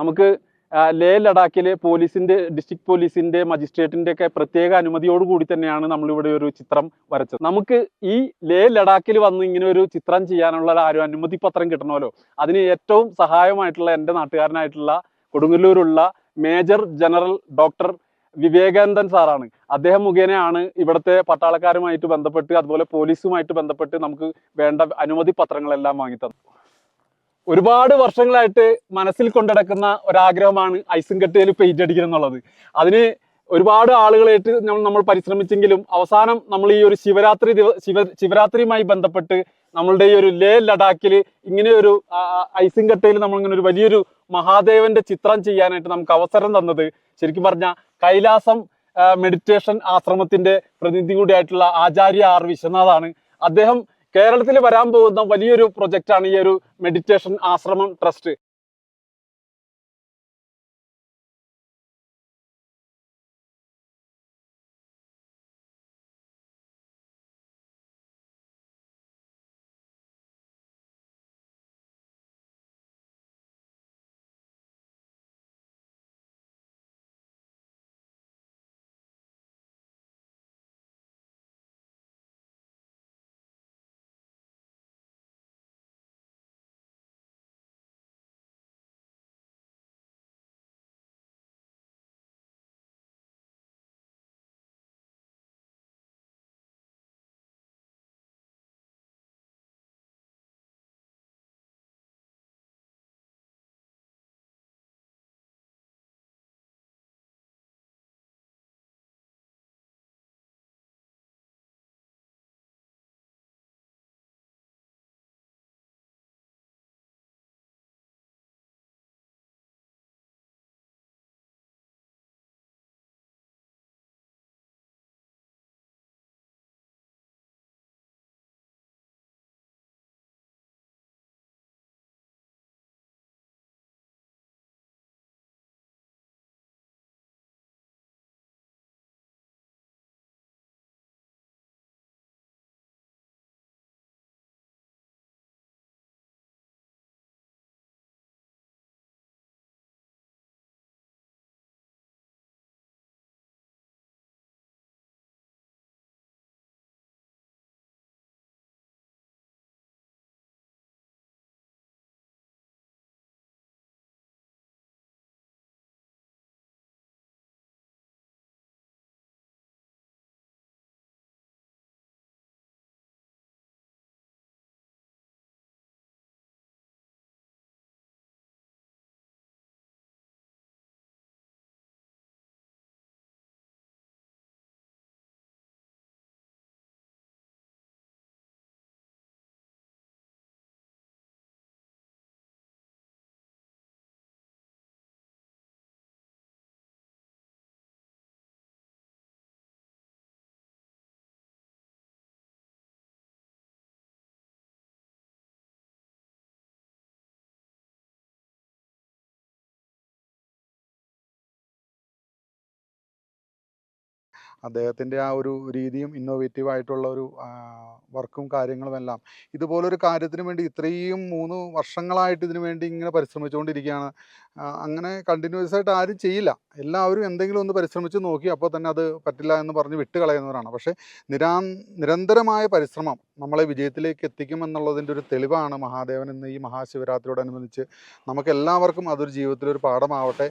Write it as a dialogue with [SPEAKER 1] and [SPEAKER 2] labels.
[SPEAKER 1] നമുക്ക് ലേ ലഡാക്കിലെ പോലീസിന്റെ ഡിസ്ട്രിക്ട് പോലീസിന്റെ മജിസ്ട്രേറ്റിന്റെ ഒക്കെ പ്രത്യേക അനുമതിയോടുകൂടി തന്നെയാണ് നമ്മളിവിടെ ഒരു ചിത്രം വരച്ചത്. നമുക്ക് ഈ ലേ ലഡാക്കിൽ വന്ന് ഇങ്ങനെ ഒരു ചിത്രം ചെയ്യാനുള്ള ഒരു അനുമതി പത്രം കിട്ടണമല്ലോ? അതിന് ഏറ്റവും സഹായമായിട്ടുള്ള എന്റെ നാട്ടുകാരനായിട്ടുള്ള കൊടുങ്ങല്ലൂരുള്ള മേജർ ജനറൽ ഡോക്ടർ വിവേകാനന്ദൻ സാറാണ്. അദ്ദേഹം മുഖേനയാണ് ഇവിടുത്തെ പട്ടാളക്കാരുമായിട്ട് ബന്ധപ്പെട്ട് അതുപോലെ പോലീസുമായിട്ട് ബന്ധപ്പെട്ട് നമുക്ക് വേണ്ട അനുമതി പത്രങ്ങളെല്ലാം വാങ്ങിത്തന്നത് ഒരുപാട് വർഷങ്ങളായിട്ട് മനസ്സിൽ കൊണ്ടടക്കുന്ന ഒരാഗ്രഹമാണ് ഐസുംകട്ടയിൽ പെയിന്റ് അടിക്കണം എന്നുള്ളത് അതിന് ഒരുപാട് ആളുകളായിട്ട് നമ്മൾ നമ്മൾ പരിശ്രമിച്ചെങ്കിലും അവസാനം നമ്മൾ ഈ ഒരു ശിവരാത്രി ശിവ ശിവരാത്രിയുമായി ബന്ധപ്പെട്ട് നമ്മളുടെ ഈ ഒരു ലേ ലഡാക്കിൽ ഇങ്ങനെ ഒരു ഐസിംകട്ടയിൽ നമ്മൾ ഇങ്ങനെ ഒരു വലിയൊരു മഹാദേവന്റെ ചിത്രം ചെയ്യാനായിട്ട് നമുക്ക് അവസരം തന്നത് ശരിക്കും പറഞ്ഞാൽ കൈലാസം മെഡിറ്റേഷൻ ആശ്രമത്തിന്റെ പ്രതിനിധി കൂടിയായിട്ടുള്ള ആചാര്യ ആർ വിശ്വനാഥാണ്. അദ്ദേഹം കേരളത്തിൽ വരാൻ പോകുന്ന വലിയൊരു പ്രൊജക്റ്റാണ് ഈ ഒരു മെഡിറ്റേഷൻ ആശ്രമം ട്രസ്റ്റ്
[SPEAKER 2] അദ്ദേഹത്തിന്റെ ആ ഒരു രീതിയും ഇന്നോവേറ്റീവ് ആയിട്ടുള്ള ഒരു വർക്കും കാര്യങ്ങളുമെല്ലാം. ഇതുപോലൊരു കാര്യത്തിന് വേണ്ടി ഇത്രയും മൂന്ന് വർഷങ്ങളായിട്ട് ഇതിനു വേണ്ടി ഇങ്ങനെ പരിശ്രമിച്ചുകൊണ്ടിരിക്കുകയാണ്. അങ്ങനെ കണ്ടിന്യൂസ് ആയിട്ട് ആരും ചെയ്യില്ല. എല്ലാവരും എന്തെങ്കിലും ഒന്ന് പരിശ്രമിച്ച് നോക്കി അപ്പോൾ തന്നെ അത് പറ്റില്ല എന്ന് പറഞ്ഞ് വിട്ട് കളയുന്നവരാണ് പക്ഷേ നിരാ നിരന്തരമായ പരിശ്രമം നമ്മളെ വിജയത്തിലേക്ക് എത്തിക്കുമെന്നുള്ളതിന്റെ ഒരു തെളിവാണ് മഹാദേവൻ എന്ന ഈ മഹാശിവരാത്രിയോടനുബന്ധിച്ച് നമുക്ക് എല്ലാവർക്കും അതൊരു ജീവിതത്തിലൊരു പാഠമാവട്ടെ.